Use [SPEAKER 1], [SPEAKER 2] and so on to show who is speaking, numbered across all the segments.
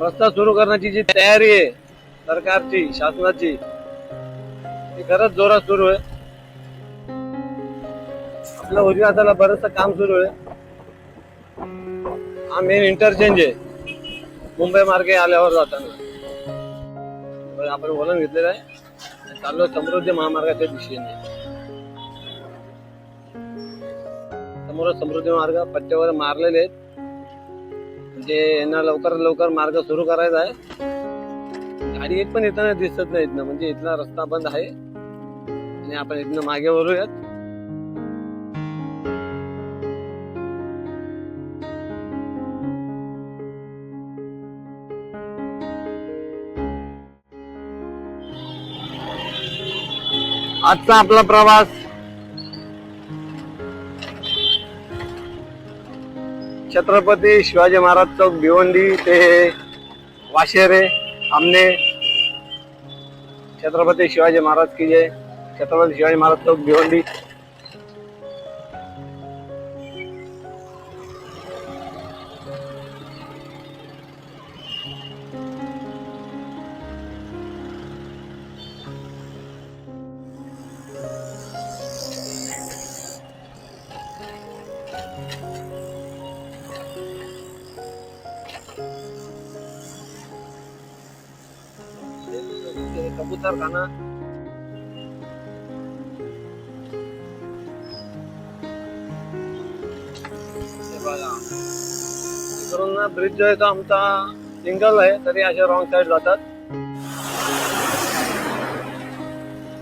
[SPEAKER 1] रस्ता सुरू करण्याची जी तयारी आहे सरकारची शासनाची ती खरंच जोरात सुरू आहे. आपल्या उजव्या हाताला बरंचसं काम सुरू आहे. हा मेन इंटरचेंज आहे. मुंबई मार्गे आल्यावर जाताना. आपण वळण घेतलेलं आहे. चाललो समृद्धी महामार्गाच्या दिशेने. समोर समृद्धी मार्ग पट्ट्यावर मारलेले आहेत. म्हणजे यांना लवकर लवकर मार्ग सुरू करायचा आहे. गाडी एक पण येताना दिसत नाही इथनं म्हणजे इथला रस्ता बंद आहे. आणि आपण इथनं मागे वरूयात आजचा आपला प्रवास छत्रपती शिवाजी महाराज चौक भिवंडी ते वाशेरे. आमने छत्रपती शिवाजी महाराज की जय. छत्रपती शिवाजी महाराज चौक भिवंडी. करून ब्रिज जो आहे तो आमचा सिंगल आहे तरी अशा रॉंग साईड जातात.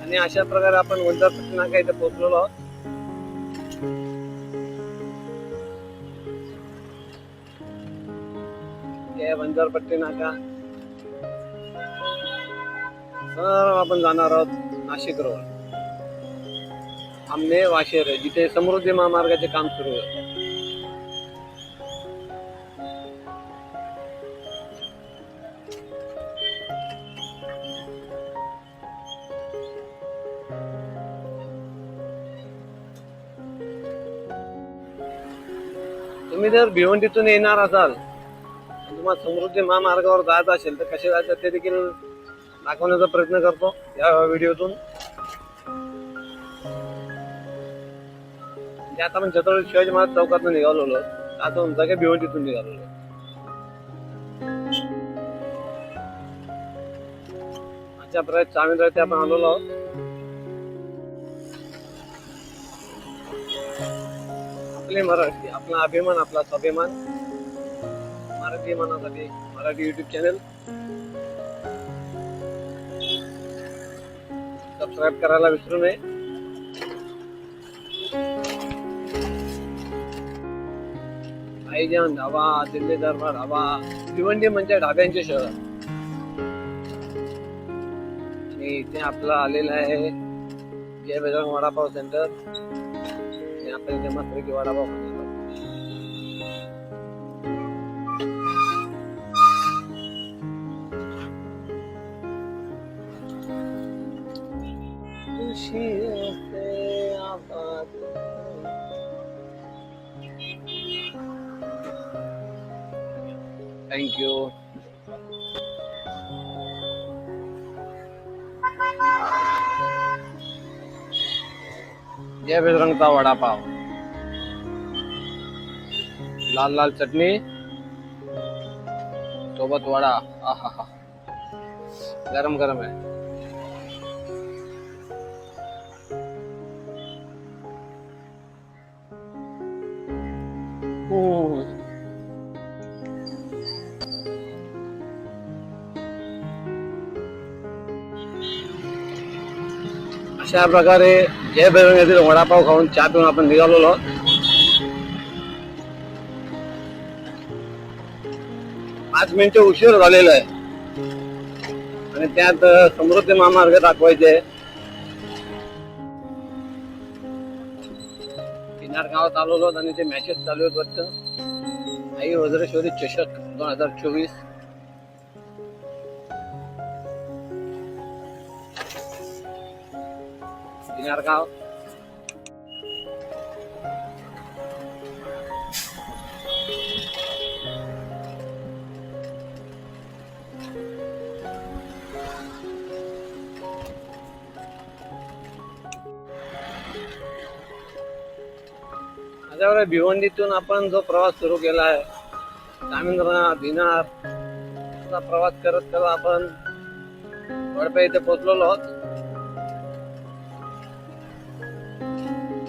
[SPEAKER 1] आणि अशा प्रकारे आपण वंजारपट्टी पटनाका इथे पोहोचलेलो आहोत. हे वंजारपट्टी नाका. आपण जाणार आहोत नाशिक रोड. आमने वाशेर जिथे समृद्धी महामार्गाचे काम सुरू आहे. जर भिवंडीतून येणार असाल तुम्हाला समृद्धी महामार्गावर जायचं असेल तर कसे जायचं ते देखील दाखवण्याचा प्रयत्न करतो या व्हिडिओतून. म्हणजे आता आपण छत्रपती शिवाजी महाराज चौकातून निघालो आता तुमचा काय भिवंडीतून निघालो अशा प्रकारे चामील रस्ते आपण आलेलो आहोत. आपले मराठी आपला अभिमान आपला स्वाभिमान. मराठी मनासाठी मराठी युट्यूब चॅनल सबस्क्राईब करायला विसरू नये. आईजान ढाबा दिल्ली दरबार ढाबा भिवंडी म्हणजे ढाब्यांचे शहर. आणि इथे आपला आलेला आहे जय बजरंग वडापाव सेंटर आणि आपण इथे मस्त वडापाव थँक्यू आहोत. खुशियों जय बजरंगचा वडापाव लाल लाल चटणी सोबत वडा आहा हा गरम गरम हम्म. अशा प्रकारे जय बजरंग येथील वडापाव खाऊन चहा पिऊन आपण निघालेलो आहोत. पाच मिनिटं उशीर झालेला आहे. आणि त्यात समृद्धी महामार्ग दाखवायचे किनार गावात आलेलो आणि ते मॅचेस चालू आहेत वाटतं आई वज्रेश्वरी चषक दोन हजार चोवीस. किनारगाव. त्याच्यावर भिवंडीतून आपण जो प्रवास सुरू केला आहे तामिंद्रनाथ भिनार असा प्रवास करत करत आपण वडपे इथे पोचलेलो आहोत.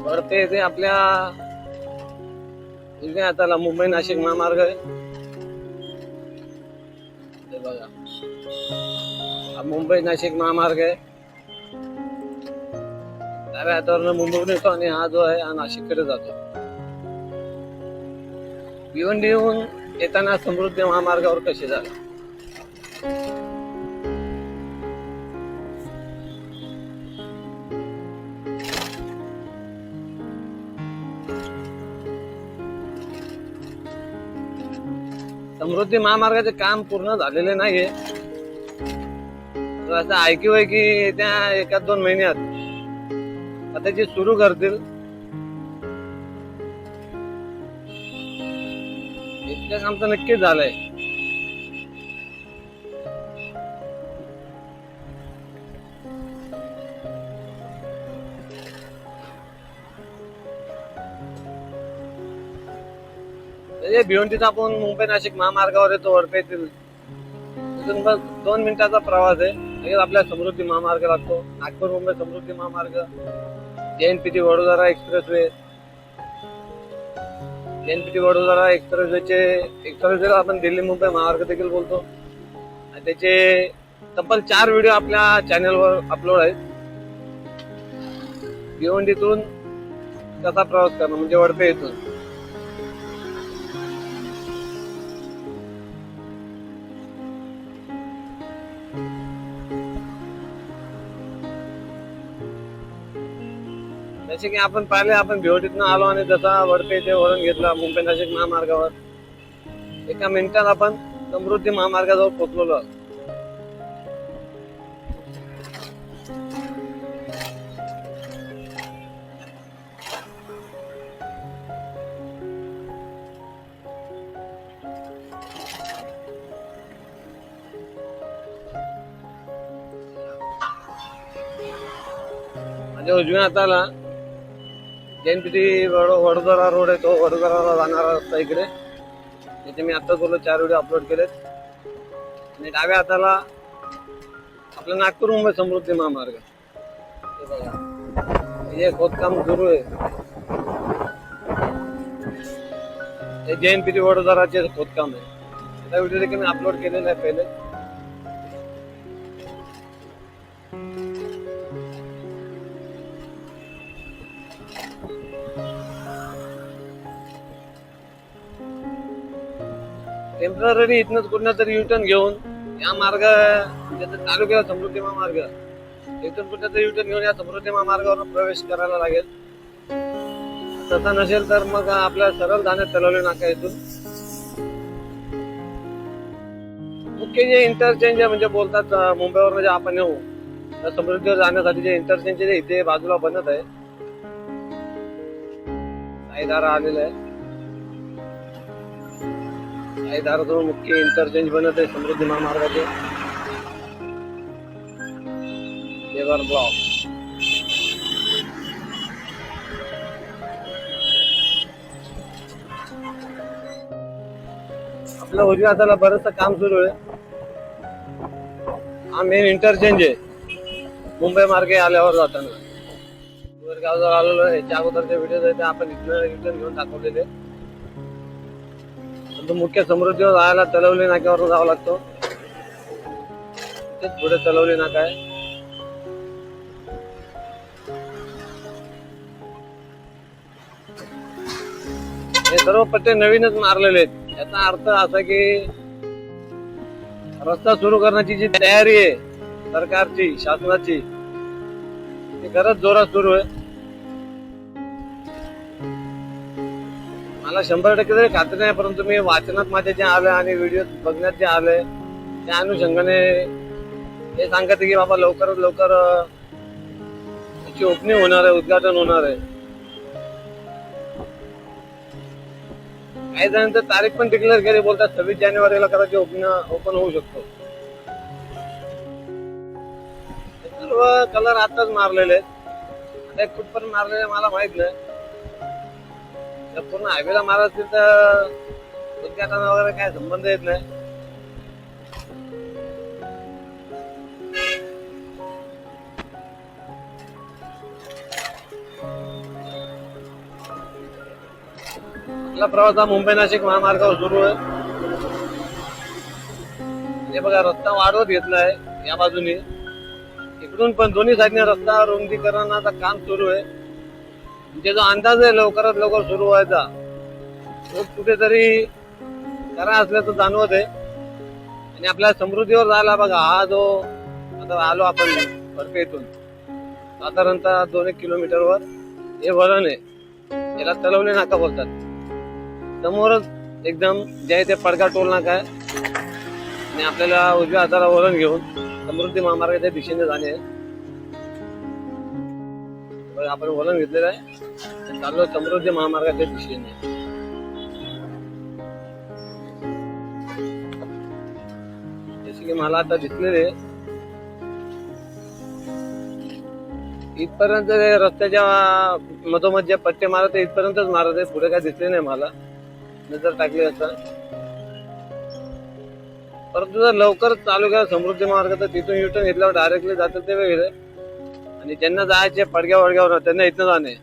[SPEAKER 1] वडपे इथे आपल्या इथे हाताला मुंबई नाशिक महामार्ग आहे. बघा. हा मुंबई नाशिक महामार्ग आहे. डाव्या हातावरनं मुंबई येतो आणि हा जो आहे हा नाशिककडे जातो. भिवंडीहून येताना समृद्धी महामार्गावर कसे झाला? समृद्धी महामार्गाचे काम पूर्ण झालेले नाहीये. असं ऐकीव आहे की त्या एका दोन महिन्यात आता जे सुरू करतील इतकं काम तर नक्कीच झालंय. म्हणजे आपण मुंबई नाशिक महामार्गावर येतो वडपेतील तिथून बस दोन मिनिटाचा प्रवास आहे. लगेच आपल्या समृद्धी महामार्ग लागतो. Nagpur Mumbai Samruddhi Mahamarg N P T Vadodara expressway N P T Vadodara एक्सप्रेसवेचे एक्सप्रेसवेला आपण दिल्ली मुंबई महामार्ग देखील बोलतो. आणि त्याचे तब्बल चार व्हिडिओ आपल्या चॅनलवर अपलोड आहेत. भिवंडीतून त्याचा प्रवास करणं म्हणजे वडपे इथून. जसे की आपण पाहिले आपण भिवटीतनं आलो आणि जसा वडपे ते वळण घेतला मुंबई नाशिक महामार्गावर एका मिनिटात आपण समृद्धी महामार्गाजवळ पोहोचलेलो आहोत. माझ्या उजव्या हाताला एनपीटी वडोदरा रोड आहे तो वडोदराला जाणारा रस्ता इकडे. इथे मी आत्ताच बोललो चार व्हिडिओ अपलोड केलेत. आणि डाव्या हाताला आपलं नागपूर मुंबई समृद्धी महामार्ग. हे बघा. हे खोदकाम सुरू आहे. हे जे वडोदराचे खोदकाम आहे. त्या व्हिडिओ देखील मी अपलोड केलेला आहे पहिले. टेंपररी इथनच कुठं तरी युटर्न घेऊन या मार्ग तालुक्याला चालू केला समृद्धी महामार्ग. इथून कुठं तरी युटर्न घेऊन या समृद्धी महामार्गावर प्रवेश करायला लागेल. तसा नसेल तर मग आपल्या सरळ धान्यात चालवले नाका इथून. मुख्य जे इंटरचेंज आहे म्हणजे बोलतात मुंबईवर म्हणजे जे आपण येऊ त्या समृद्धीवर जाण्यासाठी जे इंटरचेंज इथे बाजूला बनत आहे. आलेलं आहे. काही दारातून मुख्य इंटरचेंज बनत आहे समृद्धी महामार्गाचे. Labour block. आपल्या उजव्या हाताला बरंचसं काम सुरू आहे. हा मेन इंटरचेंज आहे. मुंबई मार्गे आल्यावर जाताना. गावजवळ आलेलो आहे. याच्या अगोदरचे व्हिडिओ आहेत ते आपण इथनं रिटर्न घेऊन दाखवलेले मुख्य समृद्धीवर जायला तलवली नाक्यावर जावं लागतो. तेच पुढे तलवली नाका आहे. हे सर्व पट्टे नवीनच मारलेले आहेत. याचा अर्थ असा की रस्ता सुरू करण्याची जी तयारी आहे सरकारची शासनाची ती खरंच जोरात सुरू आहे. मला शंभर टक्के तरी खात्री नाही परंतु मी वाचनात माझ्या जे आलं आणि व्हिडिओ बघण्यात जे आलंय त्या अनुषंगाने हे सांगत की बाबा लवकरात लवकर त्याची ओपनिंग होणार आहे उद्घाटन होणार आहे. काही जणांचं तारीख पण डिक्लेअर केली बोलतात सव्वीस जानेवारीला कदाचित ओपन ओपन होऊ शकतो. सर्व कलर आताच मारलेले आहेत. कुठपर्यंत मारलेले मला माहीत नाही. पूर्ण हायवेला मारा असतील तर उद्घाटन वगैरे काय संबंध येत नाही. आपला प्रवास हा मुंबई नाशिक महामार्गावर सुरू आहे? हे बघा रस्ता वाढवत घेतलाय या बाजूने. इकडून पण दोन्ही साईडने रस्ता रुंदीकरणाचं काम सुरू आहे. त्याचा जो अंदाज आहे लवकरात लवकर सुरू व्हायचा तो कुठेतरी करा असल्याचं जाणवत आहे. आणि आपल्या समृद्धीवर झाला बघा हा जो आता आलो आपण बर्फेतून साधारणतः दोन एक किलोमीटरवर हे वळण आहे. याला तलवणे नाका बोलतात. समोरच एकदम जे ते पडका टोल नाका आहे. आणि आपल्याला उजव्या हाताला वळण घेऊन समृद्धी महामार्गाच्या दिशेने जाणे आहे. आपण वळण घेतलेलं आहे. चाललो समृद्धी महामार्गाच्या दिशेने. जसे की मला आता दिसलेले इथपर्यंत रस्त्याच्या मधोमध जे पट्टे मारत आहे इथपर्यंतच मारत आहे पुढे काय दिसले नाही मला. नजर टाकली असता परंतु जर लवकर चालू केला समृद्धी मार्ग तर तिथून युटर्न घेतल्यावर डायरेक्टली जातात ते वेगळे. आणि ज्यांना जायचे पडग्या वडग्यावर त्यांना इथनं जाणे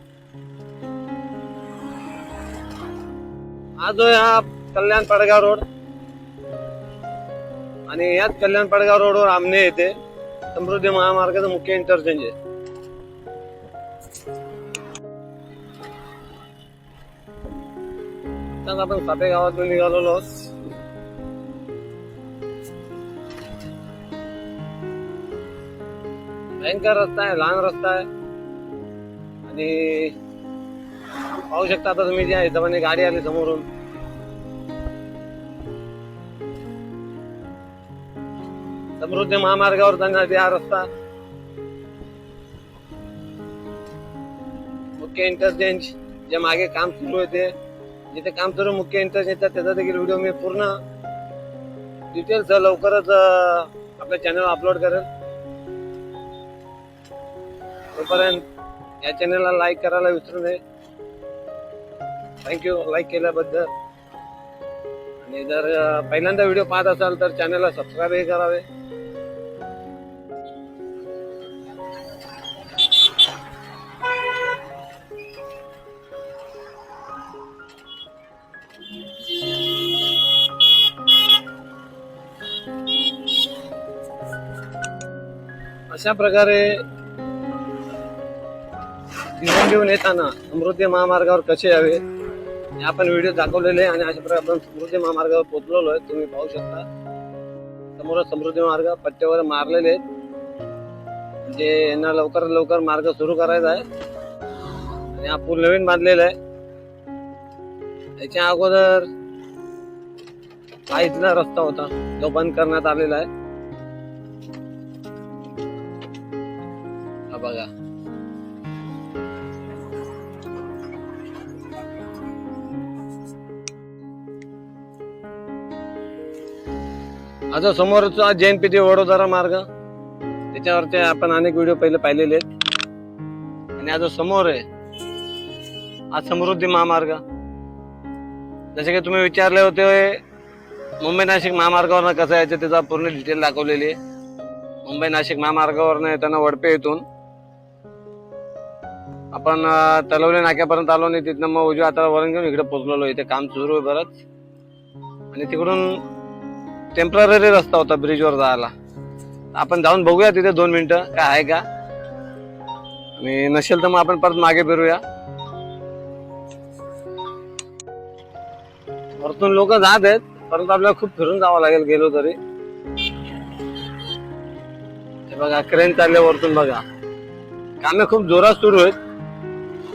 [SPEAKER 1] हा जो आहे हा कल्याण पडगाव रोड. आणि याच कल्याण पडगाव रोडवर आमने येते समृद्धी महामार्गाचं मुख्य इंटरचेंज आहे. आपण सापे गावातून निघालेलो आहोत. भयंकर रस्ता आहे लहान रस्ता आहे. आणि पाहू शकता आता तुम्ही ज्या हिशोबाने गाडी आली समोरून. समृद्धी महामार्गावर जाण्यासाठी हा रस्ता. मुख्य इंटरचेंज जे मागे काम सुरू आहे ते. जिथे काम सुरू मुख्य मुख्य येतात. त्याचा देखील व्हिडिओ मी पूर्ण डिटेल्स लवकरच आपल्या चॅनल अपलोड करेल. तोपर्यंत या चॅनलला लाईक करायला विसरू नये. थँक्यू लाईक केल्याबद्दल. आणि जर पहिल्यांदा व्हिडिओ पाहत असाल तर चॅनलला सबस्क्राईबही करावे. अशा प्रकारे जीवन घेऊन येताना समृद्धी महामार्गावर कसे यावे आपण व्हिडिओ दाखवलेले आहे आणि अशा प्रकारे आपण समृद्धी महामार्गावर पोहोचलेलो आहे. तुम्ही पाहू शकता. समोर समृद्धी मार्ग पट्ट्यावर मारलेले आहेत. म्हणजे यांना लवकर लवकर मार्ग सुरू करायचा आहे. आणि हा पूल नवीन बांधलेला आहे. याच्या अगोदर हा इथला रस्ता होता तो बंद करण्यात आलेला आहे. माझा समोरचा जैन ते वडोदरा मार्ग. त्याच्यावरती आपण अनेक व्हिडिओ पहिले पाहिलेले आहेत. आणि आज समोर आहे हा समृद्धी महामार्ग. जसे की तुम्ही विचारले होते मुंबई नाशिक महामार्गावर कसं यायचं त्याचा पूर्ण डिटेल दाखवलेली आहे. मुंबई नाशिक महामार्गावर येताना वडपे येथून आपण तलवले नाक्यापर्यंत आलो आणि तिथनं मग उजव्या हाताला वरण घेऊन इकडे पोचलेलो इथे काम सुरू आहे बरंच. आणि तिकडून टेंपररी रस्ता होता ब्रिजवर जायला. आपण जाऊन बघूया तिथे दोन मिनिटं काय आहे का? आणि नसेल तर मग आपण परत मागे फिरूया. वरतून लोक जात आहेत परंतु आपल्याला खूप फिरून जावं लागेल गेलो तरी. हे बघा क्रेन चालले वरतून बघा. कामे खूप जोरात सुरू आहेत.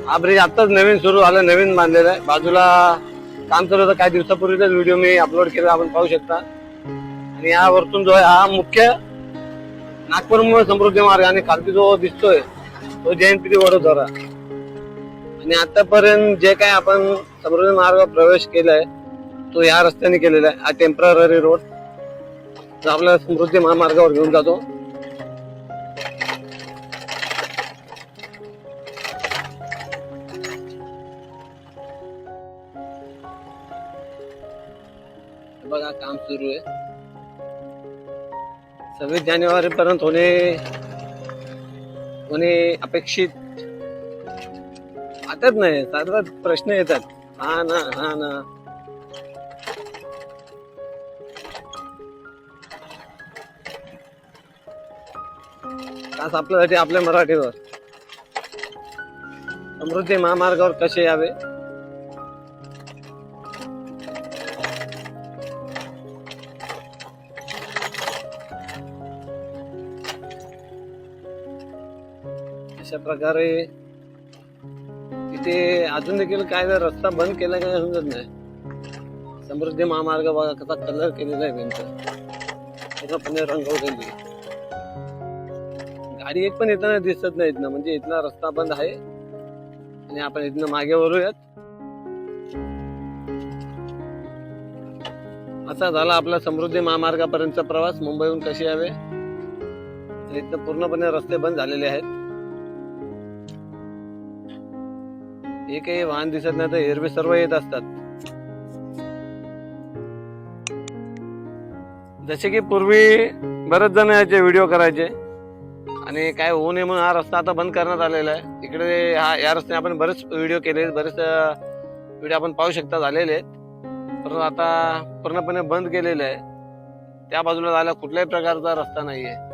[SPEAKER 1] हा ब्रिज आताच नवीन सुरू झाला नवीन बांधलेला आहे. बाजूला काम चालू होतं काही दिवसापूर्वीचाच व्हिडिओ मी अपलोड केला आपण पाहू शकता. आणि या वरतून जो आहे हा मुख्य नागपूर समृद्धी मार्ग आणि खालती जो दिसतोय तो जयंती वडोदरा. आणि आतापर्यंत जे काय आपण समृद्धी मार्ग प्रवेश केलाय तो या रस्त्याने केलेला आहे. हा टेंपररी रोड जो आपल्याला समृद्धी महामार्गावर घेऊन जातो. बघा काम सुरू आहे. सव्वीस जानेवारीपर्यंत होणे होणे अपेक्षित. वाटत नाही सतत प्रश्न येतात. हा ना हा ना. तास आपल्यासाठी आपल्या मराठीवर. समृद्धी महामार्गावर कसे यावे? प्रकारे तिथे अजून देखील काय रस्ता बंद केला काय समजत नाही. समृद्धी महामार्ग बघा कसा कलर केलेला आहे त्यांचा. पूर्णपणे रंगवलेली गाडी एक पण येताना दिसत नाही इथनं म्हणजे इथला रस्ता बंद आहे. आणि आपण इथनं मागे वरूयात असा झाला आपला समृद्धी महामार्गापर्यंतचा प्रवास. मुंबईहून कसे यावे? इथनं इथं पूर्णपणे रस्ते बंद झालेले आहेत. एकही वाहन दिसत नाही तर एरवे सर्व येत असतात. जसे की पूर्वी बरेच जण याचे व्हिडिओ करायचे. आणि काय होऊ नये म्हणून हा रस्ता आता बंद करण्यात आलेला आहे. इकडे हा या रस्त्याने आपण बरेच व्हिडिओ केले बरेच व्हिडिओ आपण पाहू शकता झालेले आहेत. परंतु आता पूर्णपणे बंद केलेले आहे. त्या बाजूला जायला कुठल्याही प्रकारचा रस्ता नाही आहे